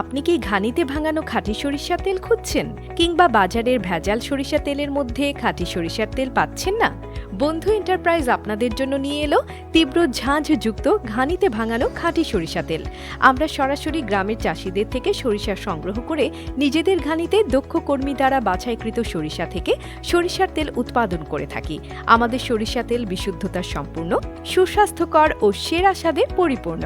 আপনি কি ঘানিতে ভাঙানো খাঁটি সরিষার তেল খুঁজছেন? কিংবা বাজারের ভেজাল সরিষা তেলের মধ্যে খাঁটি সরিষার তেল পাচ্ছেন না? বন্ধু এন্টারপ্রাইজ আপনাদের জন্য নিয়ে এলো তীব্র ঝাঁঝযুক্ত, ঘানিতে ভাঙানো খাঁটি সরিষা তেল। আমরা সরাসরি গ্রামের চাষিদের থেকে সরিষা সংগ্রহ করে নিজেদের ঘানিতে দক্ষ কর্মী দ্বারা বাছাইকৃত সরিষা থেকে সরিষার তেল উৎপাদন করে থাকি। আমাদের সরিষা তেল বিশুদ্ধতা সম্পূর্ণ, সুস্বাস্থ্যকর ও সেরা স্বাদে পরিপূর্ণ।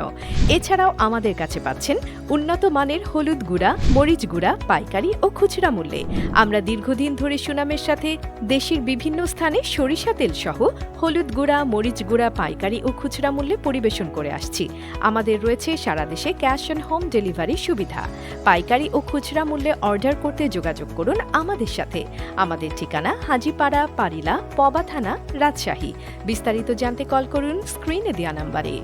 এছাড়াও আমাদের কাছে পাচ্ছেন উন্নত মানের হলুদ গুঁড়া, মরিচ গুঁড়া, পাইকারি ও খুচরা মূল্যে। আমরা দীর্ঘদিন ধরে সুনামের সাথে দেশের বিভিন্ন স্থানে সরিষা তেল সহ হলুদ গুঁড়া, মরিচ গুঁড়া, পাইকারি ও খুচরা মূল্যে পরিবেশন করে আসছি। আমাদের রয়েছে সারা দেশে ক্যাশ অন হোম ডেলিভারি সুবিধা। পাইকারি ও খুচরা মূল্যে অর্ডার করতে যোগাযোগ করুন আমাদের সাথে। আমাদের ঠিকানা হাজিপাড়া, পারিলা, পবা থানা, রাজশাহী। বিস্তারিত জানতে কল করুন স্ক্রিনে দেওয়া নাম্বারে।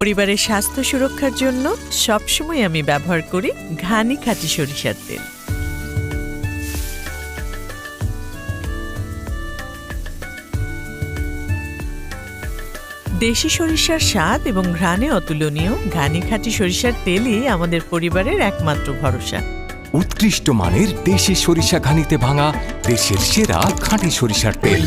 পরিবারের স্বাস্থ্য সুরক্ষার জন্য সবসময় আমি ব্যবহার করি ঘানি খাঁটি সরিষার তেল। দেশি সরিষার স্বাদ এবং ঘ্রাণে অতুলনীয় ঘানি খাঁটি সরিষার তেলই আমাদের পরিবারের একমাত্র ভরসা। উৎকৃষ্ট মানের দেশি সরিষা ঘানিতে ভাঙা দেশের সেরা খাঁটি সরিষার তেল।